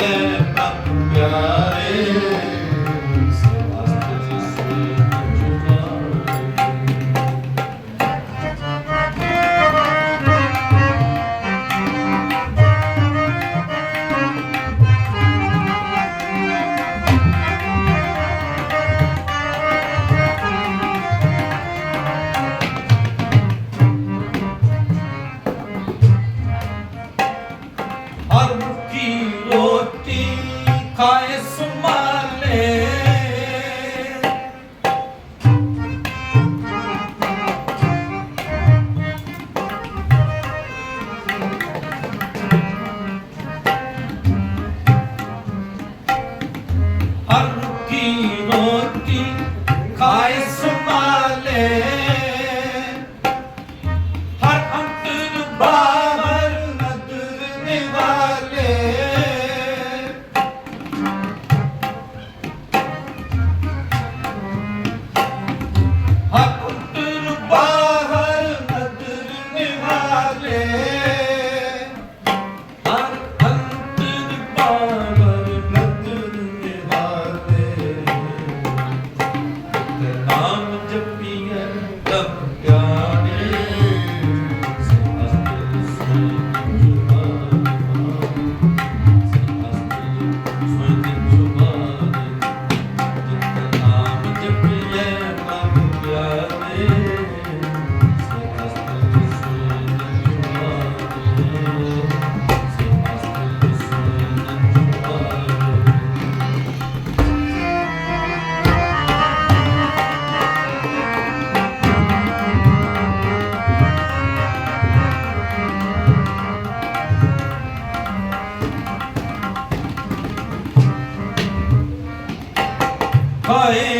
Yeah. पाले Aê!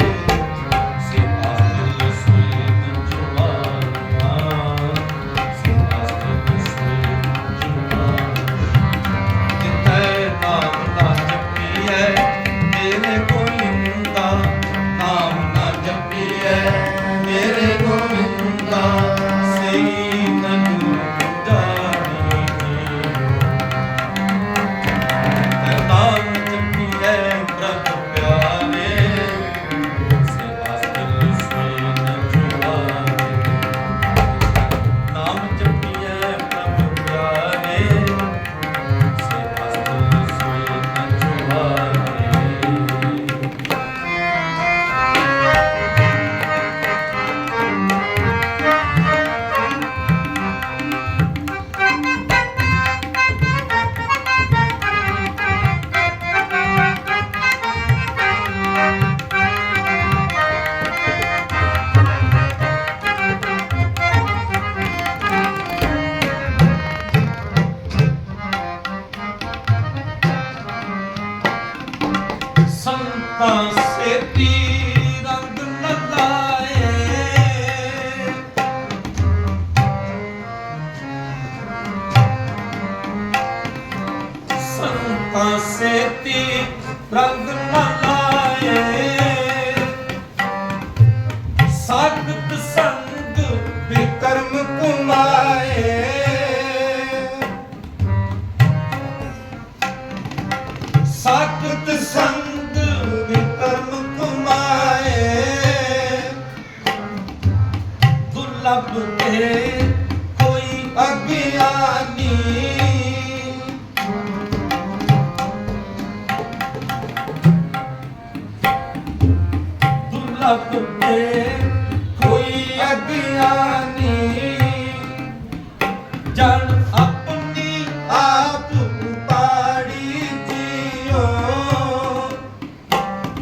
Yeah. ਤਾਂ ਸੇਤੀ ਰੰਗ ਲਗਾਏ। ਸੰਤਾਂ ਸੇਤੀ ਰੰਗ ਲਗਾਏ। ਸਾਖਤ ਸੰਗ ਬਿਕਰਮ ਕੁਮਾਏ। ਸਾਖਤ ਸੰਗ ਤੁੱਟੇ ਕੋਈ ਅਗਿਆਨੀ ਜਨ ਆਪਣੀ ਆਪ ਪਾੜੀ ਜਿਓ।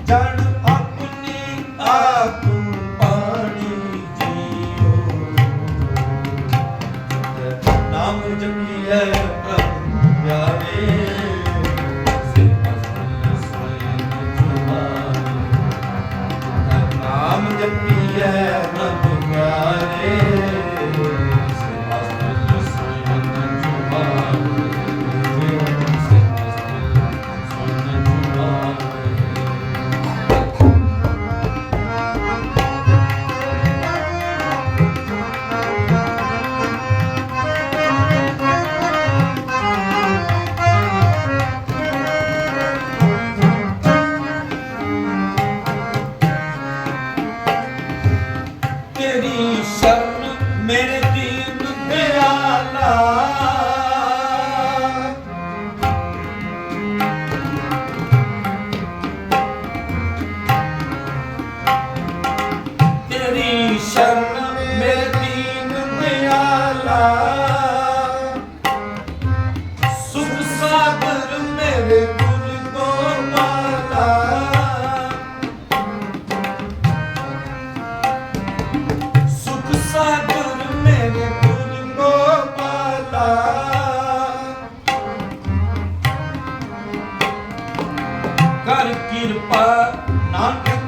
ਜਨ ਆਪਣੀ ਆਪ ਪਾੜੀ ਜਿਓ। ਨਾਮ ਜਪੀਐ ਕਰ ਕਿਰਪਾ ਨਾਨਕ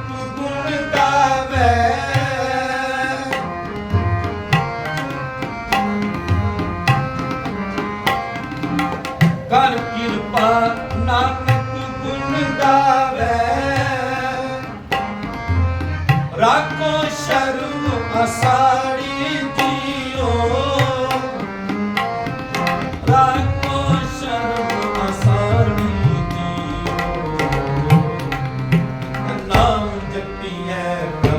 yeah.